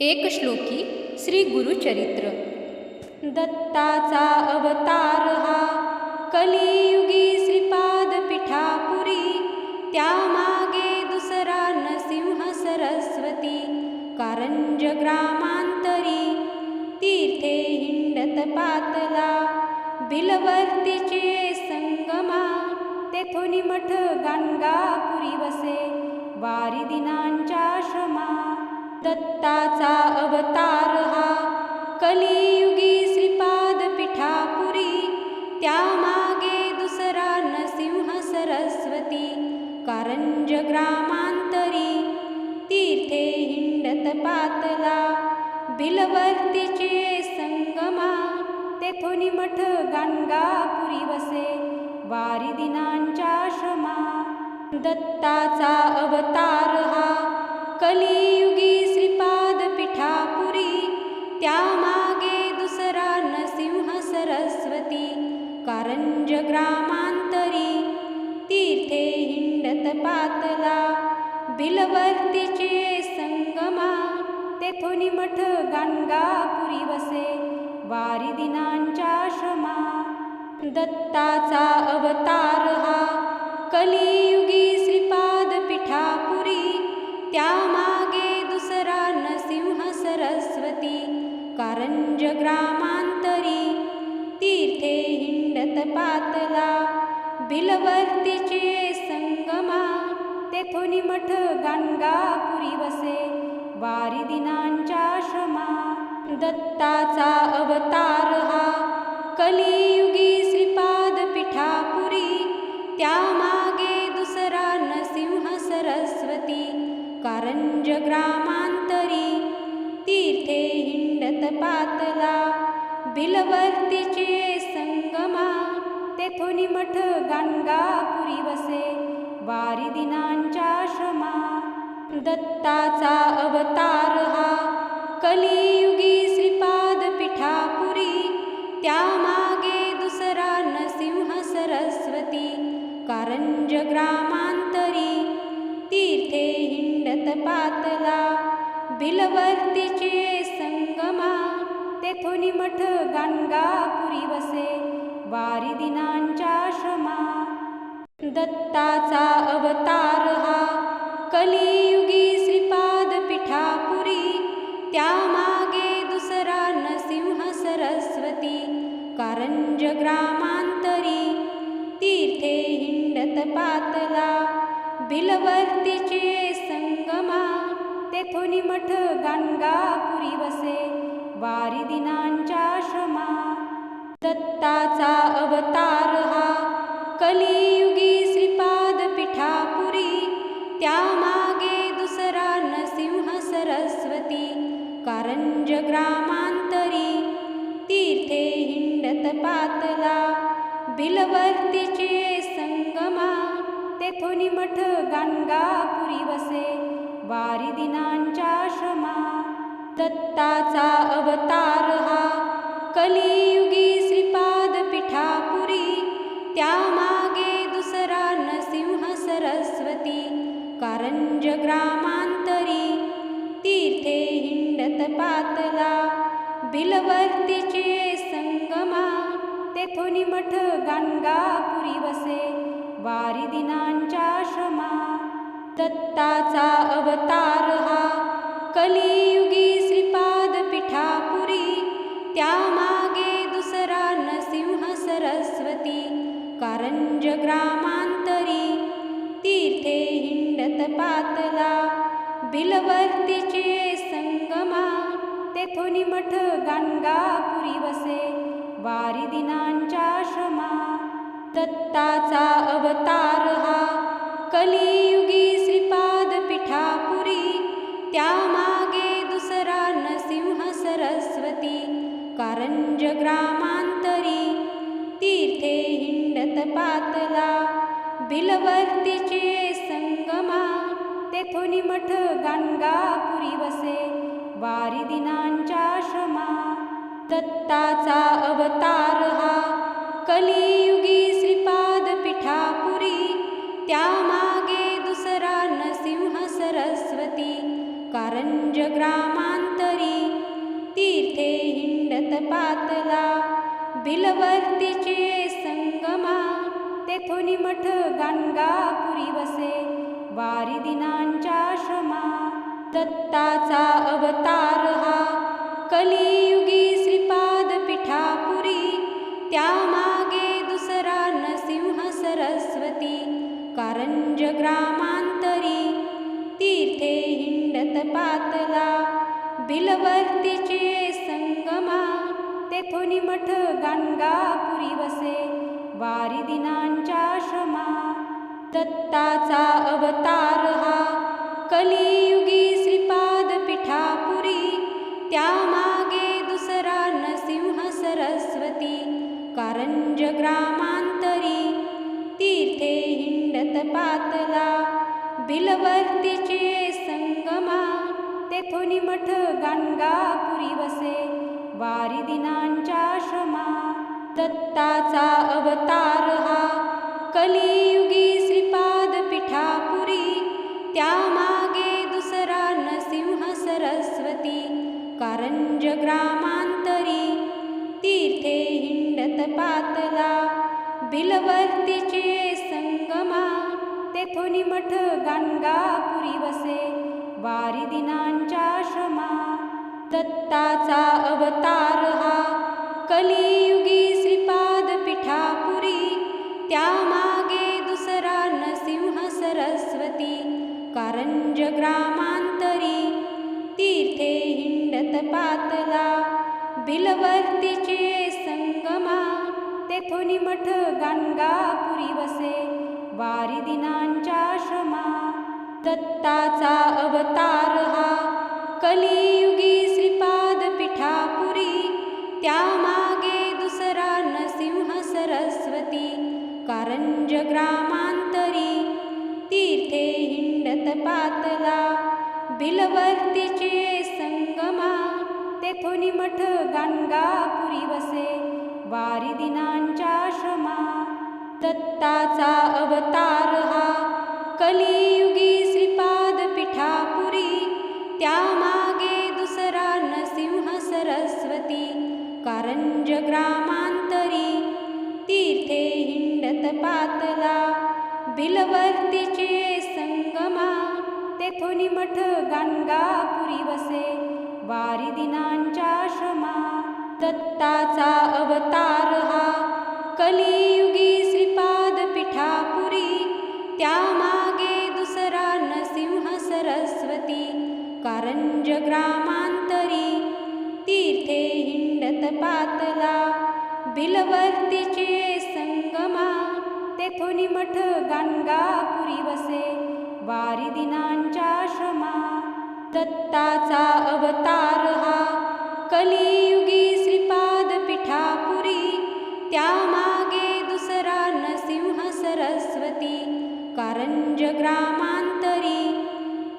एक श्लोकी श्री गुरुचरित्र. दत्ताचा अवतार हा कलियुगी श्रीपाद पिठापुरी त्यामागे दुसरा नरसिंह सरस्वती कारंज ग्रामांतरी तीर्थे हिंडत पातला बिलवर्तीचे संगमा तेथोनी मठ गाणगापुरी वसे वारी दिनांच्या श्रमा दत्ताचा अवतार हा. कलियुगी श्रीपाद पिठापुरी त्यामागे दुसरा नरसिंह सरस्वती कारंज ग्रामांतरी तीर्थे हिंडत पातला बिलवर्तीचे संगमा तेथोनी मठ गाणगापुरी वसे वारी दिनांच्या श्रमा दत्ताचा अवतार हा कली कुंज ग्रामांतरी तीर्थे हिंडत पातला बिलवर्तीचे संगमा तेथोनी मठ गाणगापुरी वसे वारी दिनांच्या श्रमा दत्ताचा अवतार हा कलियुगी श्रीपाद पिठापुरी त्यामागे दुसरा नरसिंह सरस्वती कारंज ग्रामा पातला बिलवर्तीचे संगमा तेथोनी मठ गाणगापुरी वसे वारी दिनांच्या श्रमा दत्ताचा अवतार हा कलियुगी श्रीपाद पिठापुरी त्यामागे दुसरा नरसिंह सरस्वती कारंज ग्रामांतरी तीर्थे हिंडत पातला बिलवर्तीचे संगमा तेथोनी मठ गाणगापुरी वसे. वारी दिनांच्या श्रमा दत्ताचा अवतार हा. कलियुगी श्रीपाद पिठापुरी त्यामागे दुसरा नरसिंह सरस्वती. कारंज ग्रामांतरी तीर्थे हिंडत पातला. बिलवर्तीचे संगमा तेथोनी मठ गाणगापुरी वसे. वारी दिना दत्ताचा अवतार हा. कलियुगी श्रीपाद पिठापुरी त्यामागे दुसरा नरसिंह सरस्वती कारंज ग्रामांतरी तीर्थे हिंडत पातला बिलवर्तीचे संगमा तेथोनी मठ गाणगापुरी वसे वारी दिनांच्या श्रमा दत्ताचा अवतार हा. कलियुगी कारंज ग्रामांतरी तीर्थे हिंडत पातला बिलवर्तीचे संगमा तेथोनी मठ गाणगापुरी वसे वारी दिनांच्या श्रमा दत्ताचा अवतार हा कली मठ वसे वारी दिनांच्या श्रमा दत्ताचा अवतार हा. कलियुगी श्रीपाद पिठापुरी त्यामागे दुसरा नरसिंह सरस्वती कारंज ग्रामांतरी तीर्थे हिंडत पातला बिलवर्तीचे संगमा तेथोनी मठ गाणगापुरी वसे वारिदिनांच्या श्रमा दत्ताचा अवतार हा. कलियुगी श्रीपाद पिठापुरी त्यामागे दुसरा नरसिंह सरस्वती कारंज ग्रामांतरी तीर्थे हिंडत पातला बिलवर्तीचे संगमा तेथोनी मठ गाणगापुरी वसे वारिदिनांच्या श्रमा दत्ताचा अवतार हा. कलियुगी श्रीपाद पिठापुरी त्यामागे दुसरा नरसिंह सरस्वती कारंज ग्रामांतरी तीर्थे हिंडत पातला बिलवर्तीचे संगमा तेथोनी मठ गाणगापुरी वसे वारी दिनांच्या श्रमा दत्ताचा अवतार हा. कली ग्रामांतरी तीर्थे हिंडत पातला बिलवर्तीचे संगमा तेथोनी मठ गाणगापुरी वसे वारी दिनांच्या श्रमा दत्ताचा अवतार हा कलियुगी श्रीपाद पिठापुरी त्यामागे दुसरा नरसिंह सरस्वती कारंज ग्रामा पातला बिलवर्तीचे संगमा तेथोनी मठ गाणगापुरी वसे वारी दिनांच्या श्रमा दत्ताचा अवतार हा कलियुगी तेथोनी मठ गाणगापुरी वसे. वारी दिनांच्या श्रमा दत्ताचा अवतार हा. कलियुगी श्रीपाद पिठापुरी त्यामागे दुसरा नरसिंह सरस्वती. कारंज ग्रामांतरी तीर्थे हिंडत पातला. बिलवर्तीचे संगमा तेथोनी मठ गाणगापुरी वसे. वारिदिनांच्या श्रमा दत्ताचा अवतार हा. कलियुगी श्रीपाद पिठापुरी त्यामागे दुसरा नरसिंह सरस्वती कारंज ग्रामांतरी तीर्थे हिंडत पातला बिलवर्तीचे संगमा तेथोनी मठ गाणगापुरी वसे वारिदिनांच्या श्रमा दत्ताचा अवतार हा. कलियुगी श्रीपाद पिठापुरी त्यामागे दुसरा नरसिंह सरस्वती कारंज ग्रामांतरी तीर्थे हिंडत पातला बिलवर्तीचे संगमा तेथोनी मठ गाणगापुरी वसे वारी दिनांच्या श्रमा दत्ताचा अवतार बिलवर्तीचे संगमा तेथोनी मठ गाणगापुरी वसे वारी दिनांच्या श्रमा दत्ताचा अवतार हा कलियुगी श्रीपाद पिठापुरी त्यामागे दुसरा नरसिंह सरस्वती कारंज ग्रामांतरी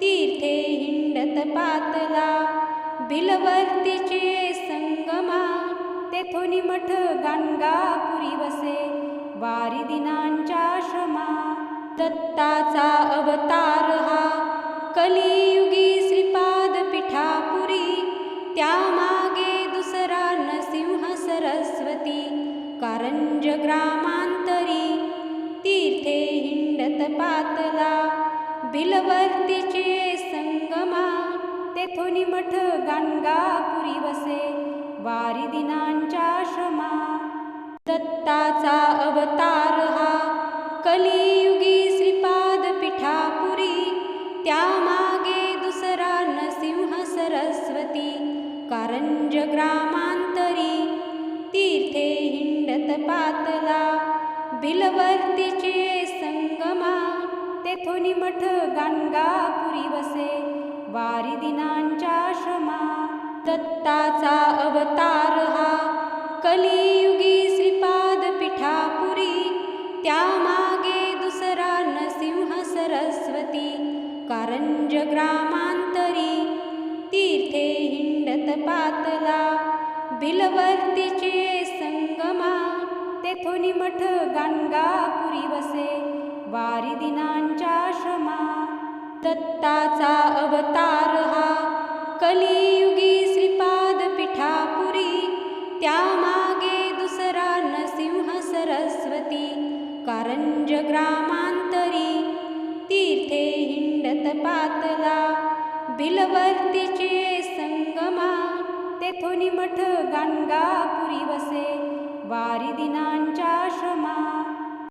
तीर्थे हिंडत पातला बिलवर्तीचे तेथोनी मठ गाणगापुरी वसे. वारी दिनांच्या श्रमा दत्ताचा अवतार हा. कलियुगी श्रीपाद पिठापुरी त्यामागे दुसरा नरसिंह सरस्वती. कारंज ग्रामांतरी तीर्थे हिंडत पातला. बिलवर्तीचे संगमा तेथोनी मठ गाणगापुरी वसे. वारी दिनांच्या श्रमा दत्ताचा अवतार हा. कलियुगी श्रीपाद पिठापुरी त्यामागे दुसरा नरसिंह सरस्वती कारंज ग्रामांतरी तीर्थे हिंडत पातला बिलवर्तीचे संगमा तेथोनी मठ गाणगापुरी वसे. वारी दिनांच्या श्रमा दत्ताचा अवतार हा. कलियुगी श्रीपाद पिठापुरी त्यामागे दुसरा नरसिंह सरस्वती कारंज ग्रामांतरी तीर्थे हिंडत पातला बिलवर्तीचे संगमा तेथोनी मठ गाणगापुरी वसे वारी दिनांच्या श्रमा दत्ताचा अवतार हा. कलियुगी त्यामागे दुसरा नरसिंह सरस्वती कारंज ग्रामांतरी तीर्थे हिंडत पातला बिलवर्तीचे संगमा. तेथोनी मठ गाणगापुरी वसे वारी दिनांच्या श्रमा